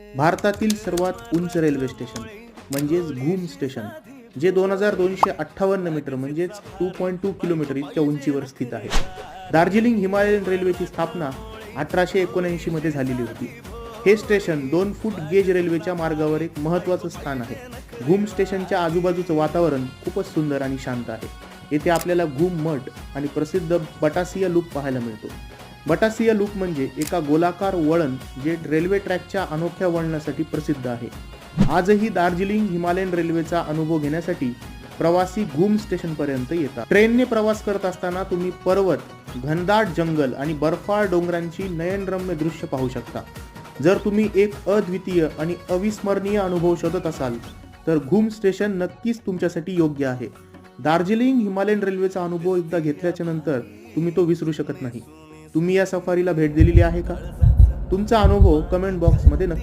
भारतातील सर्वात उंच रेल्वे स्टेशन म्हणजेच घूम स्टेशन जे दोन हजार दोनशे अठ्ठावन्न मीटर म्हणजेच टू पॉईंट टू किलोमीटर इतक्या उंचीवर स्थित आहे. दार्जिलिंग हिमालयन रेल्वेची स्थापना अठराशे एकोणऐंशी मध्ये झालेली होती. हे स्टेशन दोन फूट गेज रेल्वेच्या मार्गावर एक महत्त्वाचं स्थान आहे. घूम स्टेशनच्या आजूबाजूचं वातावरण खूपच सुंदर आणि शांत आहे. येथे आपल्याला घूम मठ आणि प्रसिद्ध बटासिया लूप पाहायला मिळतो. बटासिया लूप म्हणजे एका गोलाकार वळण जे रेल्वे ट्रॅकच्या अनोख्या वळणासाठी प्रसिद्ध आहे. आजही दार्जिलिंग हिमालयन रेल्वेचा अनुभव घेण्यासाठी प्रवासी घूम स्टेशनपर्यंत येतात. ट्रेनने प्रवास करत असताना तुम्ही पर्वत घनदाट जंगल आणि बर्फाळ डोंगरांची नयनरम्य दृश्य पाहू शकता. जर तुम्ही एक अद्वितीय आणि अविस्मरणीय अनुभव शोधत असाल तर घूम स्टेशन नक्कीच तुमच्यासाठी योग्य आहे. दार्जिलिंग हिमालयन रेल्वेचा अनुभव एकदा घेतल्याच्या नंतर तुम्ही तो विसरू शकत नाही. तुम्ही या सफारीला भेट दिलेली आहे का? तुमचा अनुभव कमेंट बॉक्समध्ये नक्की